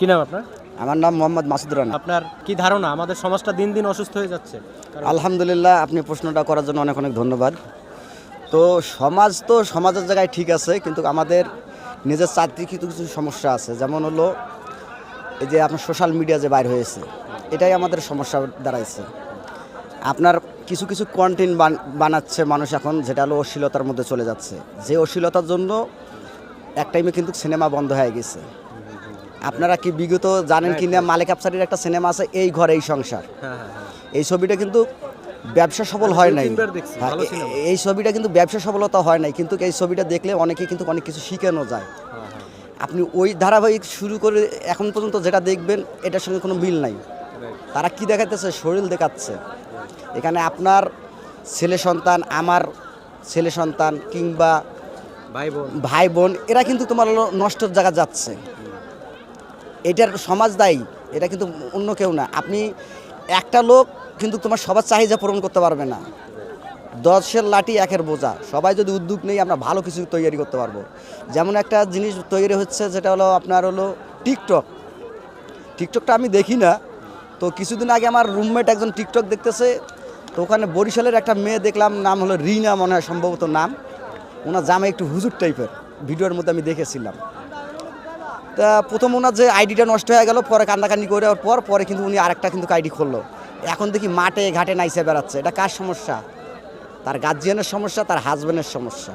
কি নাম আপনার? আমার নাম মোহাম্মদ মাসুদ রানা। আপনার কি ধারণা? আমাদের সমাজটা দিন দিন অসুস্থ হয়ে যাচ্ছে। আলহামদুলিল্লাহ আপনি প্রশ্নটা করার জন্য অনেক অনেক ধন্যবাদ। তো সমাজ তো সমাজের জায়গায় ঠিক আছে কিন্তু আমাদের নিজের চাকরি কিছু কিছু সমস্যা আছে। যেমন হলো এই যে আপনার সোশ্যাল মিডিয়া যে বাইর হয়েছে এটাই আমাদের সমস্যা দাঁড়াইছে। আপনার কিছু কিছু কন্টেন্ট বানাচ্ছে মানুষ এখন যেটা হলো অশ্লীলতার মধ্যে চলে যাচ্ছে। যে অশ্লীলতার জন্য এক টাইমে কিন্তু সিনেমা বন্ধ হয়ে গেছে। আপনারা কি বিগত জানেন কি না মালিক আফসারির একটা সিনেমা আছে এই ঘর এই সংসার। হ্যাঁ হ্যাঁ হ্যাঁ। এই ছবিটা কিন্তু ব্যবসা সফল হয় নাই। হ্যাঁ। এই ছবিটা কিন্তু ব্যবসা সফলতা হয় নাই কিন্তু এই ছবিটা দেখলে অনেকে কিন্তু অনেক কিছু শিখানো যায়। হ্যাঁ, হ্যাঁ, আপনি ওই ধারাবাহিক শুরু করে এখন পর্যন্ত যেটা দেখবেন এটার সঙ্গে কোনো মিল নাই। তারা কি দেখাতেছে শরীর দেখাচ্ছে। এখানে আপনার ছেলে সন্তান আমার ছেলে সন্তান কিংবা ভাই বোন। ভাই বোন এরা কিন্তু তোমার নষ্টের জায়গা যাচ্ছে। এটার সমাজ দায়ী, এটা কিন্তু অন্য কেউ না। আপনি একটা লোক কিন্তু তোমার সবার চাহিদা পূরণ করতে পারবে না। দশের লাঠি একের বোঝা। সবাই যদি উদ্যোগ নেই, আমরা ভালো কিছু তৈরি করতে পারব। যেমন একটা জিনিস তৈরি হচ্ছে যেটা হলো আপনার হলো টিকটক। টিকটকটা আমি দেখি না। তো কিছুদিন আগে আমার রুমমেট একজন টিকটক দেখতেছে, তো ওখানে বরিশালের একটা মেয়ে দেখলাম, নাম হলো রিনা মনে হয় সম্ভবত নাম। ওনার জামা একটু হুজুর টাইপের ভিডিওর মধ্যে আমি দেখেছিলাম। তা প্রথম ওনার যে আইডিটা নষ্ট হয়ে গেল, পরে কান্দাকান্দি করে পর, পরে কিন্তু উনি আরেকটা কিন্তু আইডি খুললো। এখন দেখি মাঠে ঘাটে নাইসে বেড়াচ্ছে। এটা কার সমস্যা? তার গার্জিয়ানের সমস্যা, তার হাজব্যান্ডের সমস্যা।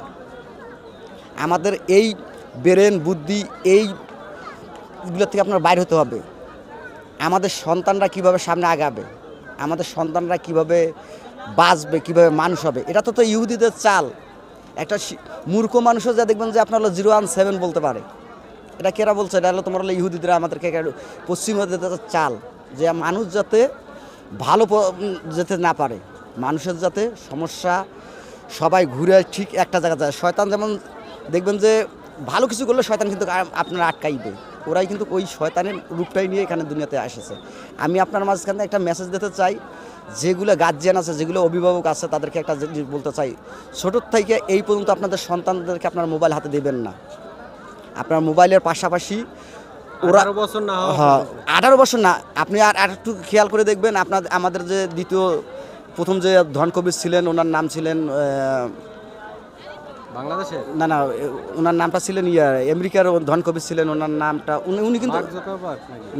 আমাদের এই ব্রেন, বুদ্ধি এইগুলো থেকে আপনার বাইর হতে হবে। আমাদের সন্তানরা কীভাবে সামনে আগাবে? আমাদের সন্তানরা কীভাবে বাঁচবে, কীভাবে মানুষ হবে? এটা তো তো ইহুদিদের চাল। একটা মূর্খ মানুষও যা দেখবেন যে আপনার হলো জিরো ওয়ান সেভেন বলতে পারে। এটা কেরা বলছে? এটা হলো তোমার হলো ইহুদিরা আমাদেরকে পশ্চিমবঙ্গের চাল, যে মানুষ যাতে ভালো যেতে না পারে। মানুষের যাতে সমস্যা সবাই ঘুরে ঠিক একটা জায়গা যায়। শয়তান যেমন দেখবেন যে ভালো কিছু করলে শয়তান কিন্তু আপনার আটকাইবে। ওরাই কিন্তু ওই শয়তানের রূপটাই নিয়ে এখানে দুনিয়াতে এসেছে আমি আপনার মাঝখানে একটা মেসেজ দিতে চাই, যেগুলো গার্জিয়ান আছে, যেগুলো অভিভাবক আছে, তাদেরকে একটা বলতে চাই, ছোটোর থেকে এই পর্যন্ত আপনাদের সন্তানদেরকে আপনার মোবাইল হাতে দেবেন না। আপনার মোবাইলের পাশাপাশি ওরা বছর না হ্যাঁ আঠারো বছর না। আপনি আর আর একটু খেয়াল করে দেখবেন আপনার আমাদের যে দ্বিতীয় প্রথম যে ধনকবির ছিলেন ওনার নাম ছিলেন বাংলাদেশে না না ওনার নামটা ছিলেন ইয়া আমেরিকার ধনকবির ছিলেন ওনার নামটা উনি উনি কিন্তু?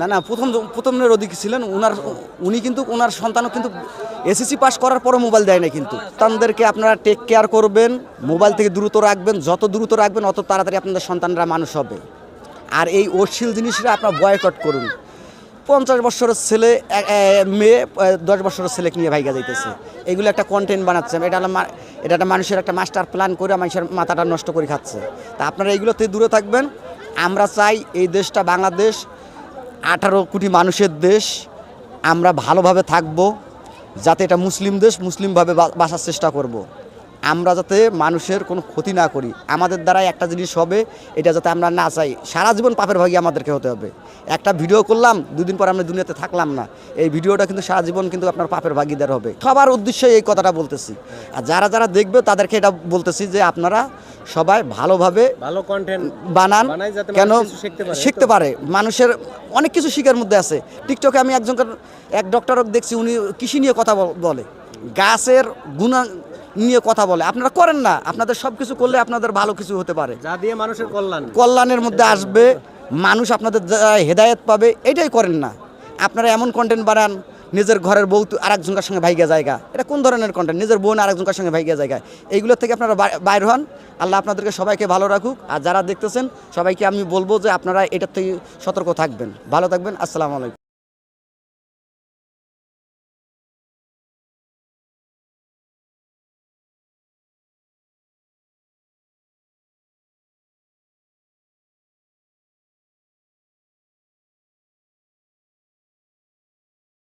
না না প্রথম প্রথমের অধিক ছিলেন ওনার উনি কিন্তু ওনার সন্তানও কিন্তু এসএসসি পাস করার পরও মোবাইল দেয় না কিন্তু। সন্তানদেরকে আপনারা টেক কেয়ার করবেন মোবাইল থেকে দ্রুত রাখবেন যত দ্রুত রাখবেন অত তাড়াতাড়ি আপনাদের সন্তানরা মানুষ হবে। আর এই অশ্লীল জিনিসটা আপনারা বয়কট করুন। পঞ্চাশ বছরের ছেলে মেয়ে দশ বছরের ছেলেকে নিয়ে ভাইগা যাইতেছে। এগুলো একটা কন্টেন্ট বানাচ্ছে। এটা এটা একটা মানুষের একটা মাস্টার প্ল্যান করে মানুষের মাথাটা নষ্ট করে খাচ্ছে। তা আপনারা এইগুলোতে দূরে থাকবেন। আমরা চাই এই দেশটা বাংলাদেশ, আঠারো কোটি মানুষের দেশ। আমরা ভালোভাবে থাকব, যাতে এটা মুসলিম দেশ মুসলিমভাবে বা- বাঁচার চেষ্টা করব। আমরা যাতে মানুষের কোনো ক্ষতি না করি আমাদের দ্বারা একটা জিনিস হবে এটা যাতে আমরা না চাই। সারা জীবন পাপের ভাগি আমাদেরকে হতে হবে। একটা ভিডিও করলাম দুদিন পর আমরা দুনিয়াতে থাকলাম না। এই ভিডিওটা কিন্তু সারা জীবন কিন্তু আপনার পাপের ভাগিদার হবে। সবার উদ্দেশ্যে এই কথাটা বলতেছি। আর যারা যারা দেখবে তাদেরকে এটা বলতেছি যে আপনারা সবাই ভালোভাবে ভালো কন্টেন্ট বানান। কেন? শিখতে পারে, মানুষের অনেক কিছু শিখার মধ্যে আছে। টিকটকে আমি একজন এক ডক্টরক দেখছি উনি কৃষি নিয়ে কথা বলে। গাছের গুণা নিয়ে কথা বলে। আপনারা করেন না। আপনাদের সব কিছু করলে আপনাদের ভালো কিছু হতে পারে। যা দিয়ে মানুষের কল্যাণ। কল্যাণের মধ্যে আসবে মানুষ আপনাদের হেদায়েত পাবে এটাই করেন না। আপনারা এমন কন্টেন্ট বানান নিজের ঘরের বউ আর একজনকার সঙ্গে ভাইগা জায়গা। এটা কোন ধরনের কন্টেন্ট নিজের বোন আর একজনকার সঙ্গে ভাইগা জায়গা। এইগুলো থেকে আপনারা বাইর হন। আল্লাহ আপনাদেরকে সবাইকে ভালো রাখুক। আর যারা দেখতেছেন সবাইকে আমি বলব যে আপনারা এটার থেকে সতর্ক থাকবেন। ভালো থাকবেন। আসসালামু আলাইকুম।